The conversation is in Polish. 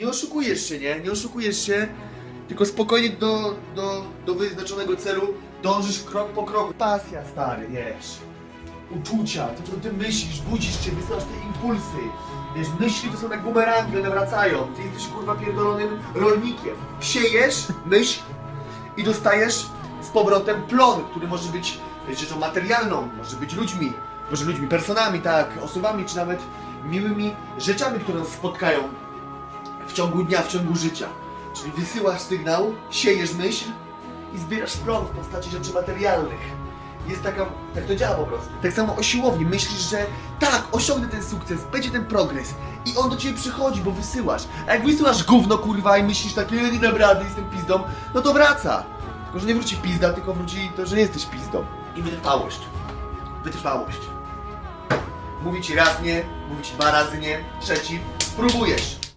Nie oszukujesz się, nie? Nie oszukujesz się, tylko spokojnie do, do, do wyznaczonego celu dążysz krok po kroku. Pasja, stary, wiesz. Uczucia, to co ty myślisz, budzisz się, wysyłasz te impulsy. Wiesz, myśli to są jak bumerangi, one wracają. Ty jesteś kurwa pierdolonym rolnikiem. Siejesz myśl i dostajesz z powrotem plon, który może być rzeczą materialną, może być ludźmi, może ludźmi, personami, tak, osobami, czy nawet miłymi rzeczami, które nas spotkają w ciągu dnia, w ciągu życia. Czyli wysyłasz sygnał, siejesz myśl i zbierasz plon w postaci rzeczy materialnych. Jest taka, tak to działa po prostu. Tak samo o siłowni, myślisz, że tak, osiągnę ten sukces, będzie ten progres i on do ciebie przychodzi, bo wysyłasz. A jak wysyłasz gówno, kurwa, i myślisz tak, nie, dam rady, jestem pizdą, no to wraca. Tylko, że nie wróci pizda, tylko wróci to, że jesteś pizdą. I wytrwałość. Wytrwałość. Mówi ci raz nie, mówi ci dwa razy nie, trzeci, próbujesz.